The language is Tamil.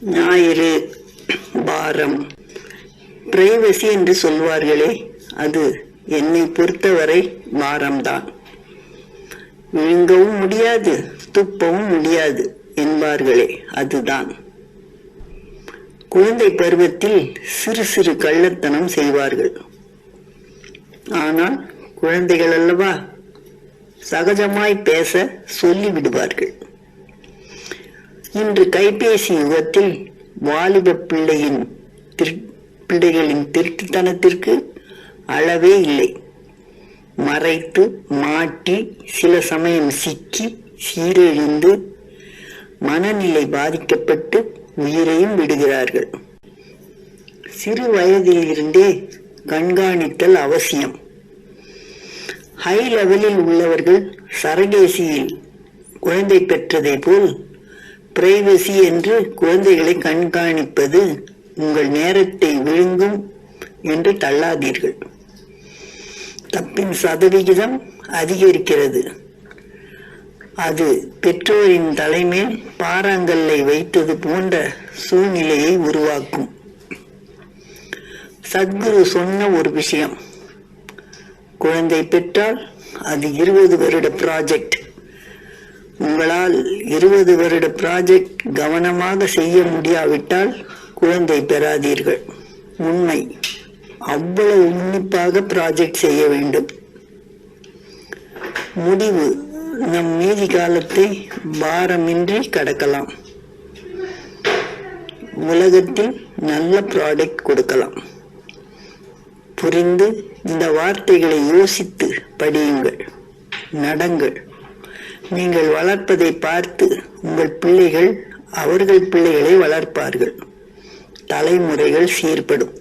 ஞாயிறு பாரம். பிரைவசி என்று சொல்வார்களே அது என்னை பொறுத்தவரை பாரம்தான். விழுங்கவும் முடியாது துப்பவும் முடியாது என்பார்களே அதுதான். குழந்தை பருவத்தில் சிறு சிறு கள்ளத்தனம் செய்வார்கள். ஆனால் குழந்தைகள் அல்லவா சகஜமாய் பேச சொல்லி விடுவார்கள் இன்று கைபேசி யுகத்தில் வாலிப பிள்ளையின் திரு- பிள்ளைகளின் திருட்டுத்தனத்திற்கு அளவே இல்லை. மறைத்து மாட்டி சில சமயம் சிக்கி சீரழிந்து மனநிலை பாதிக்கப்பட்டு உயிரையும் விடுகிறார்கள். சிறு வயதில் இருந்தே கண்காணித்தல் அவசியம். ஹை லெவலில் உள்ளவர்கள் சரகேசியில் குழந்தை பெற்றதை போல் பிரைவசி என்று குழந்தைகளை கண்காணிப்பது உங்கள் நேரத்தை விழுங்கும் என்று தள்ளாதீர்கள். தப்பின் சதவிகிதம் அதிகரிக்கிறது. அது பெற்றோரின் தலைமேல் பாறாங்கல்லை வைத்தது போன்ற சூழ்நிலையை உருவாக்கும். சத்குரு சொன்ன ஒரு விஷயம். குழந்தை பெற்றால் அது இருபது வருட ப்ராஜெக்ட் உங்களால் இருபது வருட ப்ராஜெக்ட் கவனமாக செய்ய முடியாவிட்டால் குழந்தை பெறாதீர்கள். உண்மை. அவ்வளவு உன்னிப்பாக ப்ராஜெக்ட் செய்ய வேண்டும். முடிவு. நம் மீதி காலத்தை பாரமின்றி கடக்கலாம். உலகத்தில் நல்ல ப்ராடக்ட் கொடுக்கலாம். புரிந்து இந்த வார்த்தைகளை யோசித்து படியுங்கள். நடங்கள். நீங்கள் வளர்ப்பதை பார்த்து உங்கள் பிள்ளைகள் அவர்கள் பிள்ளைகளை வளர்ப்பார்கள். தலைமுறைகள் சீர்படும்.